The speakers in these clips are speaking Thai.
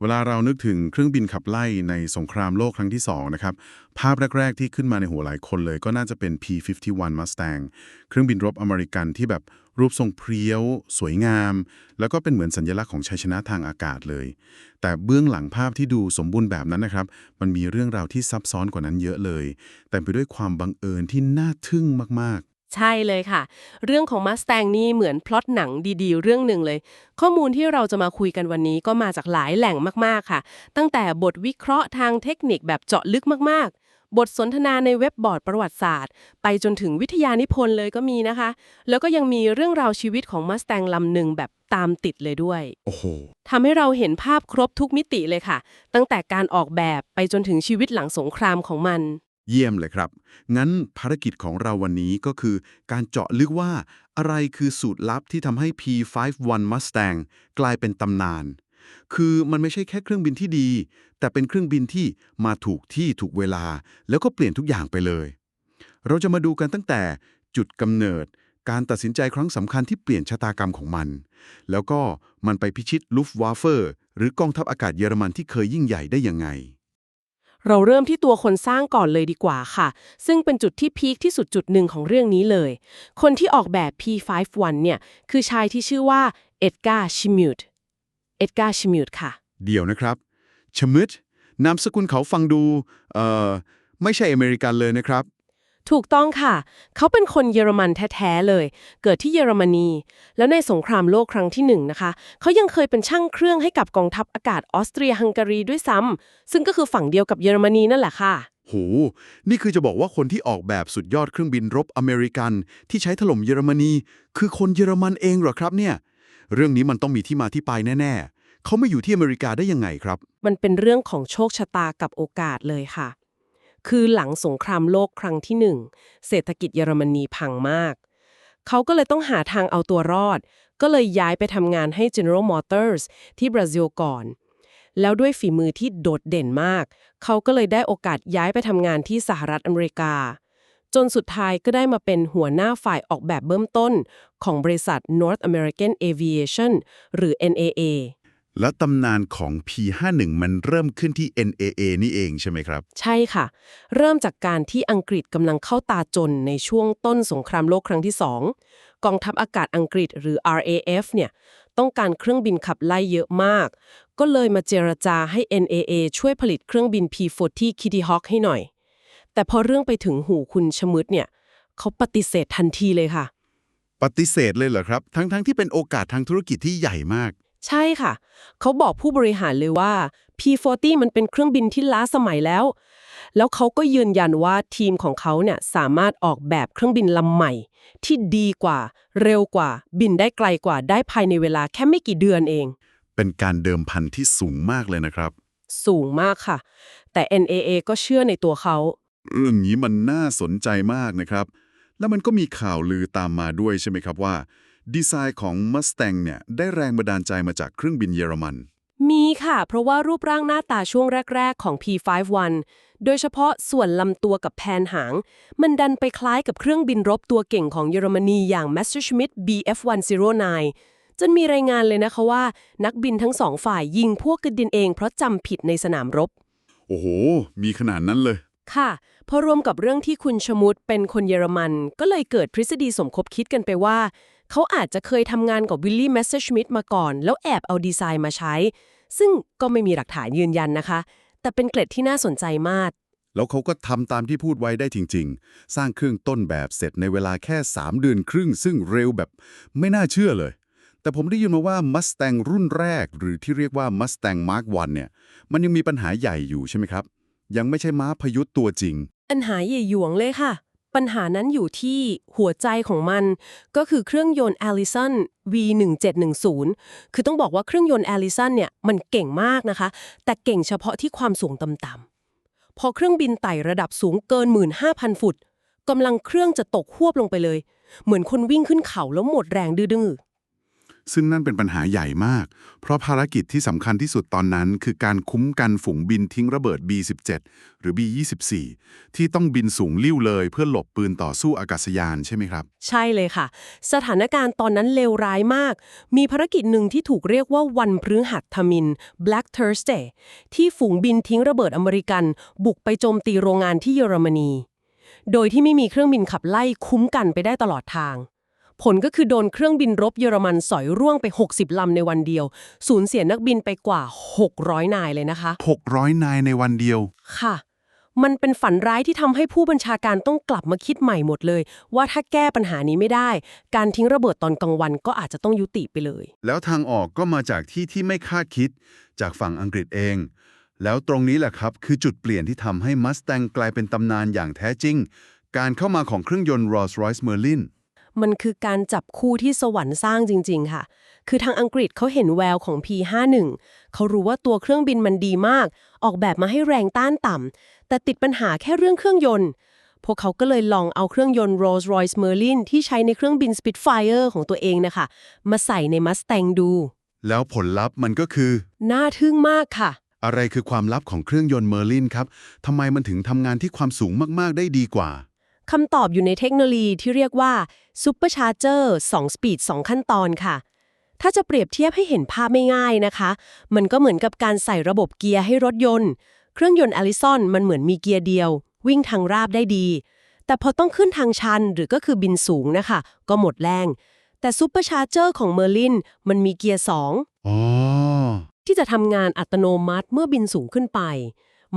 เวลาเรานึกถึงเครื่องบินขับไล่ในสงครามโลกครั้งที่ 2 นะครับ ภาพแรก ๆ ที่ขึ้นมาในหัวหลายคนเลยก็น่าจะเป็น P-51 Mustang เครื่องบินรบอเมริกันที่แบบรูปทรงเพรียว สวยงาม แล้วก็เป็นเหมือนสัญลักษณ์ของชัยชนะทางอากาศเลย แต่เบื้องหลังภาพที่ดูสมบูรณ์แบบนั้นนะครับ มันมีเรื่องราวที่ซับซ้อนกว่านั้นเยอะเลย แต่ไปด้วยความบังเอิญที่น่าทึ่งมาก ใช่เลยค่ะ เรื่องของ Mustang นี่เหมือนพล็อตหนังดีๆ เรื่องหนึ่งเลย ข้อมูลที่เราจะมาคุยกันวันนี้ก็มาจากหลายแหล่งมากๆค่ะ ตั้งแต่บทวิเคราะห์ทางเทคนิคแบบเจาะลึกมากๆบทสนทนาในเว็บบอร์ดประวัติศาสตร์ ไปจนถึงวิทยานิพนธ์เลยก็มีนะคะ แล้วก็ยังมีเรื่องราวชีวิตของ Mustang ลำหนึ่งแบบตามติดเลยด้วยๆโอ้โหทำให้เราเห็นภาพครบทุกมิติเลยค่ะ ตั้งแต่การออกแบบไปจนถึงชีวิตหลังสงครามของมัน เยี่ยมเลยครับ งั้นภารกิจของเราวันนี้ก็คือ การเจาะลึกว่าอะไรคือสูตรลับที่ทำให้ P51 Mustang กลายเป็นตำนาน คือมันไม่ใช่แค่เครื่องบินที่ดี แต่เป็นเครื่องบินที่มาถูกที่ถูกเวลา แล้วก็เปลี่ยนทุกอย่างไปเลย เราจะมาดูกันตั้งแต่จุดกำเนิด การตัดสินใจครั้งสำคัญที่เปลี่ยนชะตากรรมของมัน แล้วก็มันไปพิชิตลุฟวาเฟอร์หรือกองทัพอากาศเยอรมันที่เคยยิ่งใหญ่ได้ยังไง เราเริ่มที่ตัวคนสร้างก่อนเลยดีกว่าค่ะ ซึ่งเป็นจุดที่พีคที่สุดจุดหนึ่งของเรื่องนี้เลย คนที่ออกแบบ P51 เนี่ย คือชายที่ชื่อว่าเอ็ดการ์ชิมิวต์เอ็ดการ์ชิมิวต์ค่ะ เดี๋ยวนะครับชมิดนามสกุลเขาฟังดู เอ่อ ไม่ใช่อเมริกันเลยนะครับ ถูกต้องค่ะ เขาเป็นคนเยอรมันแท้ ๆ เลย เกิดที่เยอรมนี แล้วในสงครามโลกครั้งที่หนึ่งนะคะ เขายังเคยเป็นช่างเครื่องให้กับกองทัพอากาศออสเตรียฮังการีด้วยซ้ำ ซึ่งก็คือฝั่งเดียวกับเยอรมนีนั่นแหละค่ะ โห นี่คือจะบอกว่าคนที่ออกแบบสุดยอดเครื่องบินรบอเมริกัน ที่ใช้ถล่มเยอรมนี คือคนเยอรมันเองเหรอครับเนี่ย เรื่องนี้มันต้องมีที่มาที่ไปแน่ ๆ เขาไม่อยู่ที่อเมริกาได้ยังไงครับ มันเป็นเรื่องของโชคชะตากับโอกาสเลยค่ะ คือหลังสงครามโลกครั้งที่หนึ่งเศรษฐกิจเยอรมนีพังมาก เขาก็เลยต้องหาทางเอาตัวรอด ก็เลยย้ายไปทำงานให้ General Motors ที่บราซิลก่อน แล้วด้วยฝีมือที่โดดเด่นมาก เขาก็เลยได้โอกาสย้ายไปทำงานที่สหรัฐอเมริกา จนสุดท้ายก็ได้มาเป็นหัวหน้าฝ่ายออกแบบเบื้องต้นของบริษัท North American Aviation หรือ NAA และตำนานของ P51 มันเริ่มขึ้นที่ NAA นี่เองใช่ไหมครับ ใช่ค่ะ เริ่มจากการที่อังกฤษกำลังเข้าตาจนในช่วงต้นสงครามโลกครั้งที่ 2 กองทัพอากาศอังกฤษหรือ RAF เนี่ยต้องการเครื่องบินขับไล่เยอะมาก ก็เลยมาเจรจาให้ NAA ช่วยผลิตเครื่องบิน P40 Kitty Hawk ให้หน่อย แต่พอเรื่องไปถึงหูคุณชมึดเนี่ยเขาปฏิเสธทันทีเลยค่ะ ปฏิเสธเลยเหรอครับ ทั้งๆที่เป็นโอกาสทางธุรกิจที่ใหญ่มาก ใช่ค่ะ เขาบอกผู้บริหารเลยว่า P40 มันเป็นเครื่องบินที่ล้าสมัยแล้ว แล้วเขาก็ยืนยันว่าทีมของเขาเนี่ยสามารถออกแบบเครื่องบินลำใหม่ ที่ดีกว่า เร็วกว่า บินได้ไกลกว่าได้ภายในเวลาแค่ไม่กี่เดือนเอง เป็นการเดิมพันที่สูงมากเลยนะครับ สูงมากค่ะ แต่ NAA ก็เชื่อในตัวเขาเรื่องนี้มันน่าสนใจมากนะครับ แล้วมันก็มีข่าวลือตามมาด้วยใช่ไหมครับว่า ดีไซน์ของ Mustang เนี่ยได้แรงบันดาลใจมาจากเครื่องบินเยอรมัน มีค่ะ เพราะว่ารูปร่างหน้าตาช่วงแรก ๆ ของ P51 โดยเฉพาะส่วนลำตัวกับแผนหาง มันดันไปคล้ายกับเครื่องบินรบตัวเก่งของเยอรมนีอย่าง Messerschmitt Bf109 จนมีรายงานเลยนะคะว่า นักบินทั้งสองฝ่ายยิงพวกกันดินเองเพราะจำผิดในสนามรบ โอ้โห มีขนาดนั้นเลย ค่ะ พอรวมกับเรื่องที่คุณชมุดเป็นคนเยอรมัน ก็เลยเกิดทฤษฎีสมคบคิดกันไปว่า เขาอาจจะเคยทำงานกับวิลลี่แมสเซอร์ชมิดมาก่อน แล้วแอบเอาดีไซน์มาใช้ ซึ่งก็ไม่มีหลักฐานยืนยันนะคะ แต่เป็นเกร็ดที่น่าสนใจมาก แล้วเขาก็ทำตามที่พูดไว้ได้จริง ๆ สร้างเครื่องต้นแบบเสร็จในเวลาแค่ 3 เดือนครึ่ง ซึ่งเร็วแบบไม่น่าเชื่อเลย แต่ผมได้ยินมาว่า Mustang รุ่นแรก หรือที่เรียกว่า Mustang Mark 1เนี่ย มันยังมีปัญหาใหญ่อยู่ใช่ไหมครับ ยังไม่ใช่ม้าพยุทธ์ตัวจริง ปัญหาใหญ่หยวงเลยค่ะ ปัญหานั้นอยู่ที่หัวใจของมัน ก็คือเครื่องยนต์ Allison V1710 คือต้องบอกว่าเครื่องยนต์ Allison เนี่ยมันเก่งมากนะคะ แต่เก่งเฉพาะที่ความสูงต่ำๆพอเครื่องบินไต่ระดับสูงเกิน 15,000 ฟุตกำลังเครื่องจะตกควบลงไปเลย เหมือนคนวิ่งขึ้นเขาแล้วหมดแรงดื้อ ซึ่งนั่นเป็นปัญหาใหญ่มาก เพราะภารกิจที่สำคัญที่สุดตอนนั้น คือการคุ้มกันฝูงบินทิ้งระเบิด B-17 หรือ B-24 ที่ต้องบินสูงลิ่วเลยเพื่อหลบปืนต่อสู้อากาศยานใช่ไหมครับ ใช่เลยค่ะ สถานการณ์ตอนนั้นเลวร้ายมาก มีภารกิจหนึ่งที่ถูกเรียกว่าวันพฤหัสทมิน Black Thursday ที่ฝูงบินทิ้งระเบิดอเมริกัน บุกไปโจมตีโรงงานที่เยอรมนี โดยที่ไม่มีเครื่องบินขับไล่คุ้มกันไปได้ตลอดทาง ผลก็คือโดนเครื่องบินรบเยอรมันสอยร่วงไป 60 ลำในวันเดียว สูญเสียนักบินไปกว่า 600 นายเลยนะคะ 600 นายในวันเดียว ค่ะ มันเป็นฝันร้ายที่ทำให้ผู้บัญชาการต้องกลับมาคิดใหม่หมดเลย ว่าถ้าแก้ปัญหานี้ไม่ได้ การทิ้งระเบิดตอนกลางวันก็อาจจะต้องยุติไปเลย แล้วทางออกก็มาจากที่ที่ไม่คาดคิด จากฝั่งอังกฤษเอง แล้วตรงนี้แหละครับคือจุดเปลี่ยนที่ทำให้มัสแตงกลายเป็นตำนานอย่างแท้จริง การเข้ามาของเครื่องยนต์ Rolls-Royce Merlin มันคือการจับคู่ที่สวรรค์สร้างจริง ๆ ค่ะ คือทางอังกฤษเขาเห็นแววของ P51 เขารู้ว่าตัวเครื่องบินมันดีมาก ออกแบบมาให้แรงต้านต่ำ แต่ติดปัญหาแค่เรื่องเครื่องยนต์ พวกเขาก็เลยลองเอาเครื่องยนต์ Rolls-Royce Merlin ที่ใช้ในเครื่องบิน Spitfire ของตัวเองนะคะ มาใส่ใน Mustang ดู แล้วผลลัพธ์มันก็คือ น่าทึ่งมากค่ะอะไรคือความลับของเครื่องยนต์ Merlin ครับ ทำไมมันถึงทำงานที่ความสูงมาก ๆ ได้ดีกว่า คำตอบอยู่ในเทคโนโลยีที่เรียกว่า Supercharger 2 Speed 2 ขั้นตอนค่ะ ถ้าจะเปรียบเทียบให้เห็นภาพไม่ง่ายนะคะ มันก็เหมือนกับการใส่ระบบเกียร์ให้รถยนต์ เครื่องยนต์ Allison มันเหมือนมีเกียร์เดียว วิ่งทางราบได้ดี แต่พอต้องขึ้นทางชันหรือก็คือบินสูงนะคะ ก็หมดแรง แต่ Supercharger ของ Merlin มันมีเกียร์2อ๋อที่จะทำงานอัตโนมัติเมื่อบินสูงขึ้นไป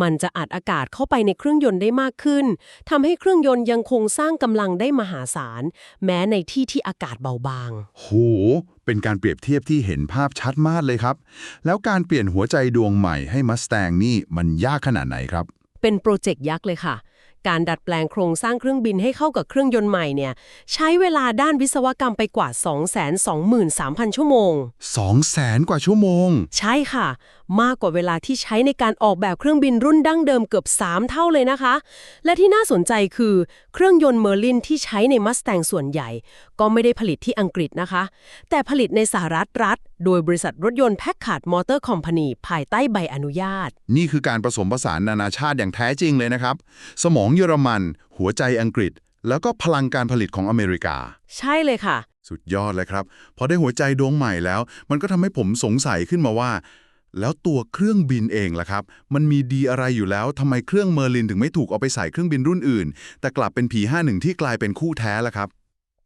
มันจะอัดอากาศเข้าไปในเครื่องยนต์ได้มากขึ้นทำให้เครื่องยนต์ยังคงสร้างกำลังได้มหาศาล แม้ในที่ที่อากาศเบาบาง โห เป็นการเปรียบเทียบที่เห็นภาพชัดมากเลยครับ แล้วการเปลี่ยนหัวใจดวงใหม่ให้มัสแตงนี่มันยากขนาดไหนครับ เป็นโปรเจกต์ยักษ์เลยค่ะ การดัดแปลงโครงสร้างเครื่องบินให้เข้ากับเครื่องยนต์ใหม่เนี่ยใช้เวลาด้านวิศวกรรมไปกว่า 223,000 ชั่วโมง2แสนกว่าชั่วโมง ใช่ค่ะ มากกว่าเวลาที่ใช้ในการออกแบบเครื่องบินรุ่นดั้งเดิมเกือบ 3 เท่าเลยนะคะ และที่น่าสนใจคือเครื่องยนต์เมอร์ลินที่ใช้ในมัสแตงส่วนใหญ่ ก็ไม่ได้ผลิตที่อังกฤษนะคะ แต่ผลิตในสหรัฐรัฐ โดยบริษัทรถยนต์แพคคาร์ดมอเตอร์คอมพานีภายใต้ใบอนุญาต นี่คือการผสมผสานนานาชาติอย่างแท้จริงเลยนะครับ สมองเยอรมัน หัวใจอังกฤษ แล้วก็พลังการผลิตของอเมริกา ใช่เลยค่ะ สุดยอดเลยครับ พอได้หัวใจดวงใหม่แล้ว มันก็ทำให้ผมสงสัยขึ้นมาว่า แล้วตัวเครื่องบินเองล่ะครับ มันมีดีอะไรอยู่แล้วทำไมเครื่องเมอร์ลินถึงไม่ถูกเอาไปใส่เครื่องบินรุ่นอื่น แต่กลับเป็น P51 ที่กลายเป็นคู่แท้ล่ะครับ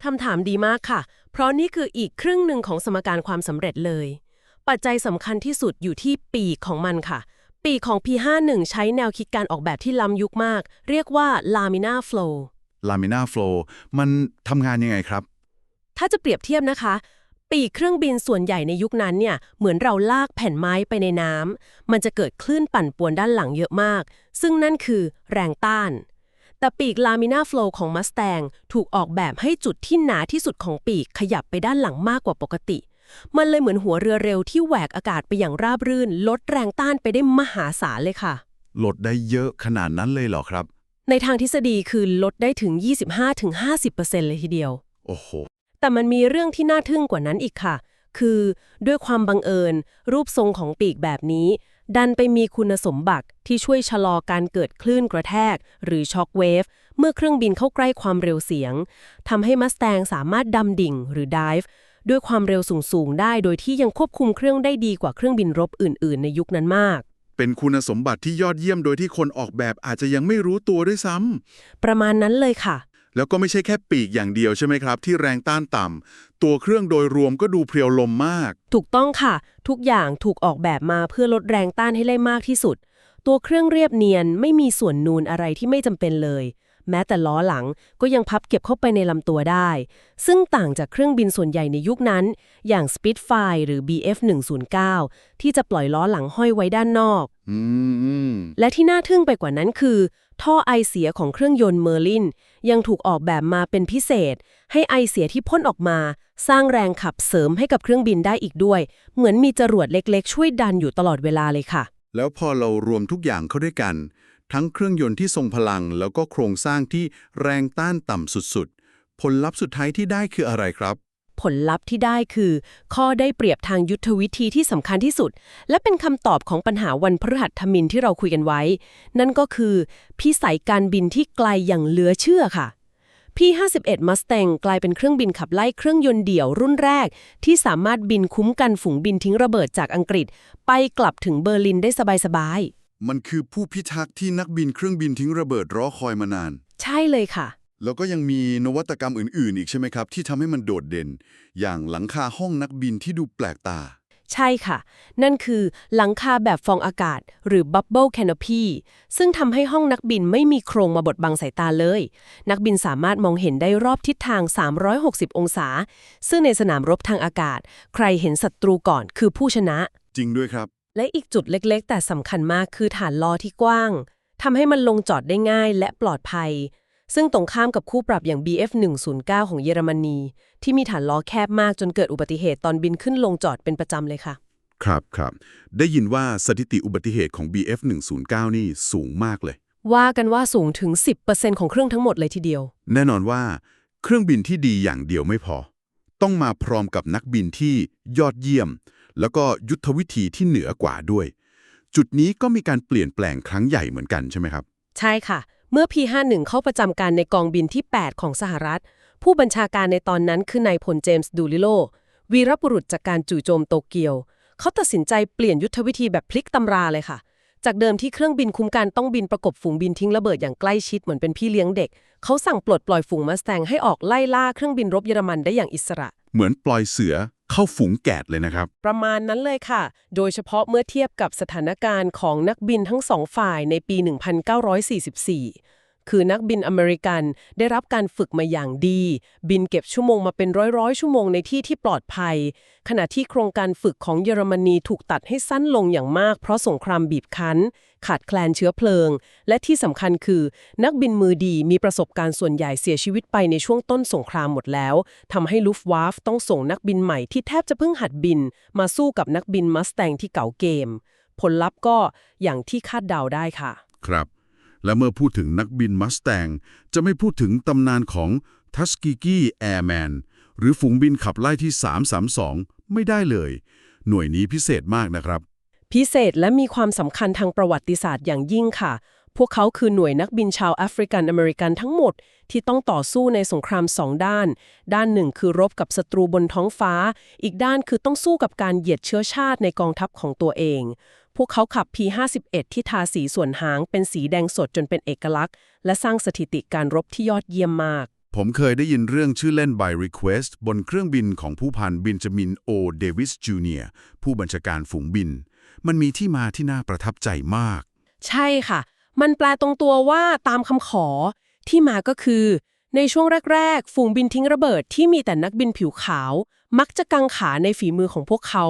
คำถามดีมากค่ะ เพราะนี่คืออีกครึ่งหนึ่งของสมการความสำเร็จเลย ปัจจัยสำคัญที่สุดอยู่ที่ปีกของมันค่ะ ปีกของ P51 ใช้แนวคิดการออกแบบที่ล้ำยุคมาก เรียกว่า laminar flow Laminar Flow มันทำงานยังไงครับ ถ้าจะเปรียบเทียบนะคะ ปีกเครื่องบินส่วนใหญ่ในยุคนั้นเนี่ยเหมือนเราลากแผ่นไม้ไปในน้ำมันจะเกิดคลื่นปั่นป่วนด้านหลังเยอะมาก ซึ่งนั่นคือแรงต้าน แต่ปีก Laminar Flow ของ Mustang ถูกออกแบบให้จุดที่หนาที่สุดของปีกขยับไปด้านหลังมากกว่าปกติ มันเลยเหมือนหัวเรือเร็วที่แหวกอากาศไปอย่างราบรื่น ลดแรงต้านไปได้มหาศาลเลยค่ะ ลดได้เยอะขนาดนั้นเลยเหรอครับ ในทางทฤษฎีคือลดได้ถึง 25-50%เลยทีเดียว โอ้โห แต่มันมีเรื่องที่น่าทึ่งกว่านั้นอีกค่ะ คือด้วยความบังเอิญ รูปทรงของปีกแบบนี้ ดันไปมีคุณสมบัติที่ช่วยชะลอการเกิดคลื่นกระแทก หรือช็อคเวฟเมื่อเครื่องบินเข้าใกล้ความเร็วเสียงทำให้มัสแตงสามารถดำดิ่งหรือดิฟ ด้วยความเร็วสูงๆได้ โดยที่ยังควบคุมเครื่องได้ดีกว่าเครื่องบินรบอื่น ๆ ในยุคนั้นมาก เป็นคุณสมบัติที่ยอดเยี่ยมโดยที่คนออกแบบอาจจะยังไม่รู้ตัวด้วยซ้ำประมาณนั้นเลยค่ะ แล้วก็ไม่ใช่แค่ปีกอย่างเดียวใช่ไหมครับ ที่แรงต้านต่ำตัวเครื่องโดยรวมก็ดูเพรียวลมมาก ถูกต้องค่ะ ทุกอย่างถูกออกแบบมาเพื่อลดแรงต้านให้ได้มากที่สุด ตัวเครื่องเรียบเนียนไม่มีส่วนนูนอะไรที่ไม่จำเป็นเลย แม้แต่ล้อหลังก็ยังพับเก็บเข้าไปในลำตัวได้ ซึ่งต่างจากเครื่องบินส่วนใหญ่ในยุคนั้น อย่าง Spitfire หรือ BF109 ที่จะปล่อยล้อหลังห้อยไว้ด้านนอกอืมและที่น่าทึ่งไปกว่านั้นคือ ท่อไอเสียของเครื่องยนต์เมอร์ลินยังถูกออกแบบมาเป็นพิเศษ ให้ไอเสียที่พ่นออกมา สร้างแรงขับเสริมให้กับเครื่องบินได้อีกด้วย เหมือนมีจรวดเล็กๆ ช่วยดันอยู่ตลอดเวลาเลยค่ะ แล้วพอเรารวมทุกอย่างเข้าด้วยกัน ทั้งเครื่องยนต์ที่ทรงพลัง แล้วก็โครงสร้างที่แรงต้านต่ำสุดๆ ผลลัพธ์สุดท้ายที่ได้คืออะไรครับ ผลลัพธ์ที่ได้คือ ข้อได้เปรียบทางยุทธวิธีที่สำคัญที่สุด และเป็นคำตอบของปัญหาวันพฤหัสมินที่เราคุยกันไว้ นั่นก็คือพิสัยการบินที่ไกลอย่างเหลือเชื่อค่ะ P-51 Mustang กลายเป็นเครื่องบินขับไล่เครื่องยนต์เดี่ยวรุ่นแรก ที่สามารถบินคุ้มกันฝูงบินทิ้งระเบิดจากอังกฤษ ไปกลับถึงเบอร์ลินได้สบายๆ มันคือผู้พิทักษ์ที่นักบินเครื่องบินทิ้งระเบิดรอคอยมานาน ใช่เลยค่ะ แล้วก็ยังมีนวัตกรรมอื่น ๆ อีกใช่ไหมครับ ที่ทำให้มันโดดเด่น อย่างหลังคาห้องนักบินที่ดูแปลกตา ใช่ค่ะ นั่นคือหลังคาแบบฟองอากาศ หรือ Bubble Canopy ซึ่งทำให้ห้องนักบินไม่มีโครงมาบดบังสายตาเลย นักบินสามารถมองเห็นได้รอบทิศทาง 360 องศา ซึ่งในสนามรบทางอากาศ ใครเห็นศัตรูก่อนคือผู้ชนะ จริงด้วยครับ และอีกจุดเล็กๆ แต่สำคัญมากคือฐานล้อที่กว้างทำให้มันลงจอดได้ง่ายและปลอดภัย ซึ่งตรงข้ามกับคู่ปรับอย่าง Bf 109 ของเยอรมนี ที่มีฐานล้อแคบมากจนเกิดอุบัติเหตุตอนบินขึ้นลงจอดเป็นประจำเลยค่ะ ครับครับ ได้ยินว่าสถิติอุบัติเหตุของ BF 109 นี่สูงมากเลย ว่ากันว่าสูงถึง 10%ของเครื่องทั้งหมดเลยทีเดียว แน่นอนว่า เครื่องบินที่ดีอย่างเดียวไม่พอ ต้องมาพร้อมกับนักบินที่ยอดเยี่ยม แล้วก็ยุทธวิธีที่เหนือกว่าด้วย จุดนี้ก็มีการเปลี่ยนแปลงครั้งใหญ่เหมือนกันใช่ไหมครับ ใช่ค่ะ เมื่อ P51 เข้าประจำการในกองบินที่ 8 ของสหรัฐ ผู้บัญชาการในตอนนั้นคือนายพลเจมส์ดูลิโล วีรบุรุษจากการจู่โจมโตเกียว เขาตัดสินใจเปลี่ยนยุทธวิธีแบบพลิกตำราเลยค่ะจากเดิมที่เครื่องบินคุ้มกันต้องบินประกบฝูงบินทิ้งระเบิดอย่างใกล้ชิดเหมือนเป็นพี่เลี้ยงเด็ก เขาสั่งปลดปล่อยฝูงมัสแตงให้ออกไล่ล่าเครื่องบินรบเยอรมันได้อย่างอิสระ เหมือนปล่อยเสือ เข้าฝูงแกดเลยนะครับ ประมาณนั้นเลยค่ะ โดยเฉพาะเมื่อเทียบกับสถานการณ์ของนักบินทั้งสองฝ่ายในปี 1944 คือนักบินอเมริกันได้รับการฝึกมาอย่างดี บินเก็บชั่วโมงมาเป็นร้อยๆชั่วโมงในที่ที่ปลอดภัย ขณะที่โครงการฝึกของเยอรมนีถูกตัดให้สั้นลงอย่างมากเพราะสงครามบีบคั้น ขาดแคลนเชื้อเพลิง และที่สำคัญคือ นักบินมือดีมีประสบการณ์ส่วนใหญ่เสียชีวิตไปในช่วงต้นสงครามหมดแล้วทำให้ลูฟวาฟต้องส่งนักบินใหม่ที่แทบจะเพิ่งหัดบิน มาสู้กับนักบินมัสแตงที่เก่าเกม ผลลัพธ์ก็อย่างที่คาดเดาได้ค่ะ ครับ และเมื่อพูดถึงนักบินมัสแตงจะไม่พูดถึงตำนานของทัสกิกี้แอร์แมนหรือฝูงบินขับไล่ที่ 332 ไม่ได้เลย หน่วยนี้พิเศษมากนะครับ พิเศษและมีความสำคัญทางประวัติศาสตร์อย่างยิ่งค่ะ พวกเขาคือหน่วยนักบินชาวแอฟริกันอเมริกันทั้งหมด ที่ต้องต่อสู้ในสงครามสองด้าน ด้านหนึ่งคือรบกับศัตรูบนท้องฟ้า อีกด้านคือต้องสู้กับการเหยียดเชื้อชาติในกองทัพของตัวเอง พวกเขาขับ P51 ที่ทาสีส่วนหางเป็นสีแดงสดจนเป็นเอกลักษณ์ และสร้างสถิติการรบที่ยอดเยี่ยมมากผมเคยได้ยินเรื่องชื่อเล่น by request บนเครื่องบินของผู้พันบินจามินโอเดวิสจูเนียร์ผู้บัญชาการฝูงบิน มันมีที่มาที่น่าประทับใจมาก ใช่ค่ะ มันแปลตรงตัวว่าตามคำขอ ที่มาก็คือ ในช่วงแรก ๆ ฝูงบินทิ้งระเบิดที่มีแต่นักบินผิวขาว มักจะกังขาในฝีมือของพวกเขา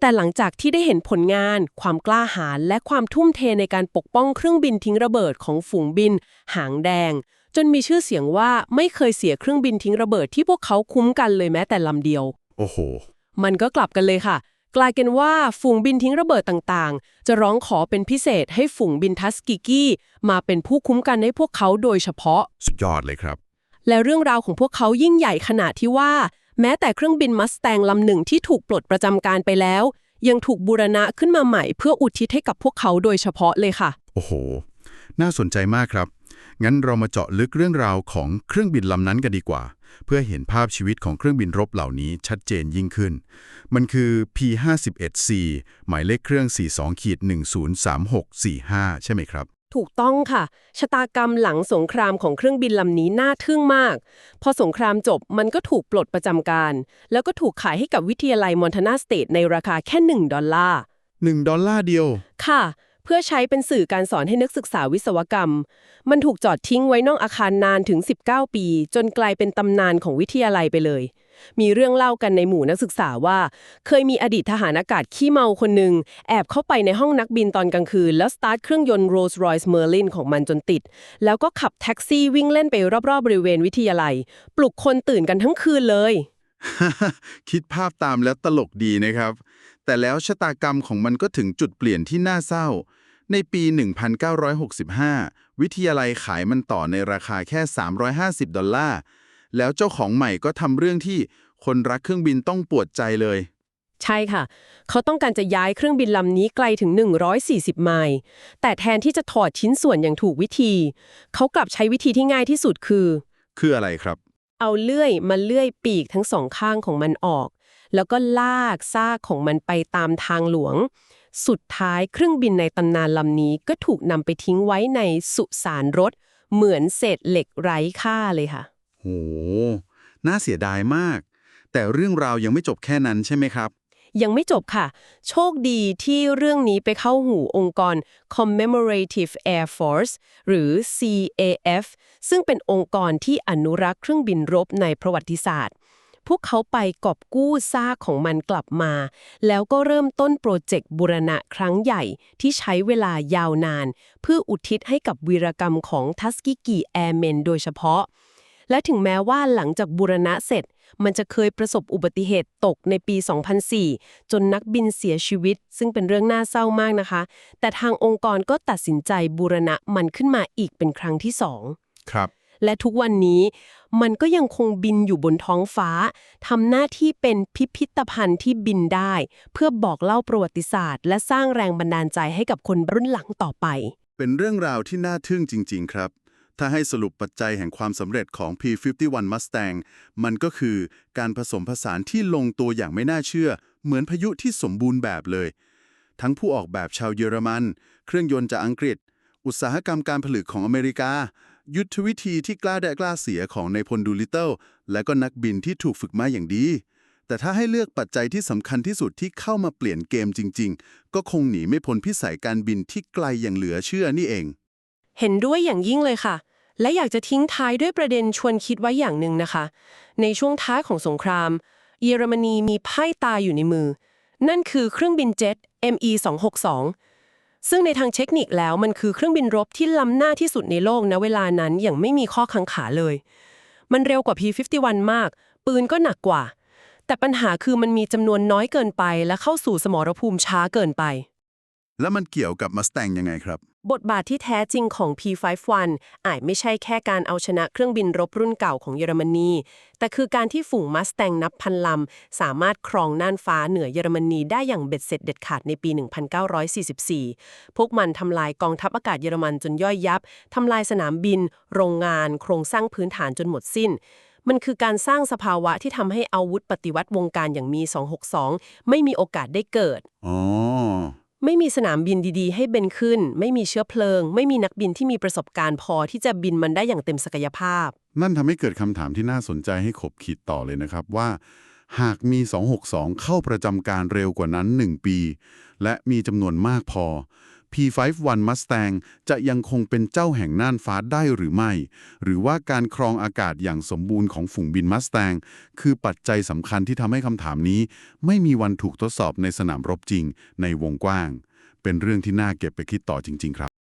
แต่หลังจากที่ได้เห็นผลงาน ความกล้าหาญและความทุ่มเทในการปกป้องเครื่องบินทิ้งระเบิดของฝูงบิน หางแดง จนมีชื่อเสียงว่าไม่เคยเสียเครื่องบินทิ้งระเบิดที่พวกเขาคุ้มกันเลยแม้แต่ลำเดียว โอ้โห มันก็กลับกันเลยค่ะ กลายเป็นว่าฝูงบินทิ้งระเบิดต่างๆ จะร้องขอเป็นพิเศษให้ฝูงบินทัสกิกี้มาเป็นผู้คุ้มกันให้พวกเขาโดยเฉพาะ สุดยอดเลยครับ และเรื่องราวของพวกเขายิ่งใหญ่ขนาดที่ว่า แม้แต่เครื่องบินมัสแตงลำหนึ่งที่ถูกปลดประจำการไปแล้ว ยังถูกบูรณะขึ้นมาใหม่เพื่ออุทิศให้กับพวกเขาโดยเฉพาะเลยค่ะ โอ้โห น่าสนใจมากครับ งั้นเรามาเจาะลึกเรื่องราวของเครื่องบินลำนั้นกันดีกว่า เพื่อเห็นภาพชีวิตของเครื่องบินรบเหล่านี้ชัดเจนยิ่งขึ้น มันคือ P51C หมายเลขเครื่อง 42ขีด103645 ใช่ไหมครับถูกต้องค่ะ ชะตากรรมหลังสงครามของเครื่องบินลำนี้น่าทึ่งมาก พอสงครามจบมันก็ถูกปลดประจำการ แล้วก็ถูกขายให้กับวิทยาลัยมอนทานาสเตทในราคาแค่ 1 ดอลลาร์1ดอลลาร์เดียว ค่ะเพื่อใช้เป็นสื่อการสอนให้นักศึกษาวิศวกรรม มันถูกจอดทิ้งไว้นอกอาคารนานถึง 19 ปี จนกลายเป็นตำนานของวิทยาลัยไปเลย มีเรื่องเล่ากันในหมู่นักศึกษาว่า เคยมีอดีตทหารอากาศขี้เมาคนหนึ่งแอบเข้าไปในห้องนักบินตอนกลางคืน แล้วสตาร์ทเครื่องยนต์ Rolls-Royce Merlin ของมันจนติด แล้วก็ขับแท็กซี่วิ่งเล่นไปรอบๆบริเวณวิทยาลัย ปลุกคนตื่นกันทั้งคืนเลยคิดภาพตามแล้วตลกดีนะครับ แต่แล้วชะตากรรมของมันก็ถึงจุดเปลี่ยนที่น่าเศร้า ในปี 1965 วิทยาลัยขายมันต่อในราคาแค่ 350 ดอลลาร์ แล้วเจ้าของใหม่ก็ทำเรื่องที่คนรักเครื่องบินต้องปวดใจเลย ใช่ค่ะ เขาต้องการจะย้ายเครื่องบินลำนี้ไกลถึง 140 ไมล์ แต่แทนที่จะถอดชิ้นส่วนอย่างถูกวิธี เขากลับใช้วิธีที่ง่ายที่สุดคือ คืออะไรครับ เอาเลื่อยมาเลื่อยปีกทั้งสองข้างของมันออก แล้วก็ลากซากของมันไปตามทางหลวง สุดท้ายเครื่องบินในตำนานลำนี้ก็ถูกนำไปทิ้งไว้ในสุสานรถ เหมือนเศษเหล็กไร้ค่าเลยค่ะ โห น่าเสียดายมาก แต่เรื่องราวยังไม่จบแค่นั้นใช่ไหมครับ ยังไม่จบค่ะ โชคดีที่เรื่องนี้ไปเข้าหูองค์กร Commemorative Air Force หรือ CAF ซึ่งเป็นองค์กรที่อนุรักษ์เครื่องบินรบในประวัติศาสตร์ พวกเขาไปกอบกู้ซากของมันกลับมา แล้วก็เริ่มต้นโปรเจกต์บูรณะครั้งใหญ่ที่ใช้เวลายาวนาน เพื่ออุทิศให้กับวีรกรรมของทัสกิกิแอร์เมนโดยเฉพาะ และถึงแม้ว่าหลังจากบูรณะเสร็จ มันจะเคยประสบอุบัติเหตุตกในปี 2004 จนนักบินเสียชีวิต ซึ่งเป็นเรื่องน่าเศร้ามากนะคะ แต่ทางองค์กรก็ตัดสินใจบูรณะมันขึ้นมาอีกเป็นครั้งที่สองครับ และทุกวันนี้ มันก็ยังคงบินอยู่บนท้องฟ้าทำหน้าที่เป็นพิพิธภัณฑ์ที่บินได้ เพื่อบอกเล่าประวัติศาสตร์ และสร้างแรงบันดาลใจให้กับคนรุ่นหลังต่อไป เป็นเรื่องราวที่น่าทึ่งจริง ๆ ครับถ้าให้สรุปปัจจัยแห่งความสำเร็จของ P51 Mustang มันก็คือการผสมผสานที่ลงตัวอย่างไม่น่าเชื่อ เหมือนพายุที่สมบูรณ์แบบเลย ทั้งผู้ออกแบบชาวเยอรมัน เครื่องยนต์จากอังกฤษ อุตสาหกรรมการผลิตของอเมริกา ยุทธวิธีที่กล้าได้กล้าเสียของในพลดูลิตเติลและก็นักบินที่ถูกฝึกมาอย่างดี แต่ถ้าให้เลือกปัจจัยที่สำคัญที่สุดที่เข้ามาเปลี่ยนเกมจริง ๆ ก็คงหนีไม่พ้นพิสัยการบินที่ไกลอย่างเหลือเชื่อนี่เอง เห็นด้วยอย่างยิ่งเลยค่ะ และอยากจะทิ้งท้ายด้วยประเด็นชวนคิดไว้อย่างหนึ่งนะคะ ในช่วงท้ายของสงคราม เยอรมนีมีไพ่ตายอยู่ในมือ นั่นคือเครื่องบินเจ็ต ME 262 ซึ่งในทางเทคนิคแล้วมันคือเครื่องบินรบที่ล้ำหน้าที่สุดในโลกณเวลานั้นอย่างไม่มีข้อขังขาเลย มันเร็วกว่า P51 มาก ปืนก็หนักกว่า แต่ปัญหาคือมันมีจำนวนน้อยเกินไปและเข้าสู่สมรภูมิช้าเกินไป แล้วมันเกี่ยวกับ Mustang ยังไงครับ บทบาทที่แท้จริงของ P51 อาจไม่ใช่แค่การเอาชนะเครื่องบินรบรุ่นเก่าของเยอรมนี แต่คือการที่ฝูงมัสแตงนับพันลำ สามารถครองน่านฟ้าเหนือเยอรมนีได้อย่างเบ็ดเสร็จเด็ดขาดในปี 1944 พวกมันทำลายกองทัพอากาศเยอรมันจนย่อยยับ ทำลายสนามบิน โรงงาน โครงสร้างพื้นฐานจนหมดสิ้นมันคือการสร้างสภาวะที่ทำให้อาวุธปฏิวัติวงการอย่างมี 262 ไม่มีโอกาสได้เกิด อ๋อ ไม่มีสนามบินดีๆ ให้เบนขึ้น ไม่มีเชื้อเพลิง ไม่มีนักบินที่มีประสบการณ์พอที่จะบินมันได้อย่างเต็มศักยภาพ นั่นทำให้เกิดคำถามที่น่าสนใจให้ขบขีดต่อเลยนะครับว่า หากมี 262 เข้าประจำการเร็วกว่านั้น 1 ปี และมีจำนวนมากพอ P51 Mustang จะยังคงเป็นเจ้าแห่งน่านฟ้าได้หรือไม่ หรือว่าการครองอากาศอย่างสมบูรณ์ของฝูงบิน Mustang คือปัจจัยสำคัญที่ทำให้คำถามนี้ ไม่มีวันถูกทดสอบในสนามรบจริงในวงกว้าง เป็นเรื่องที่น่าเก็บไปคิดต่อจริง ๆ ครับ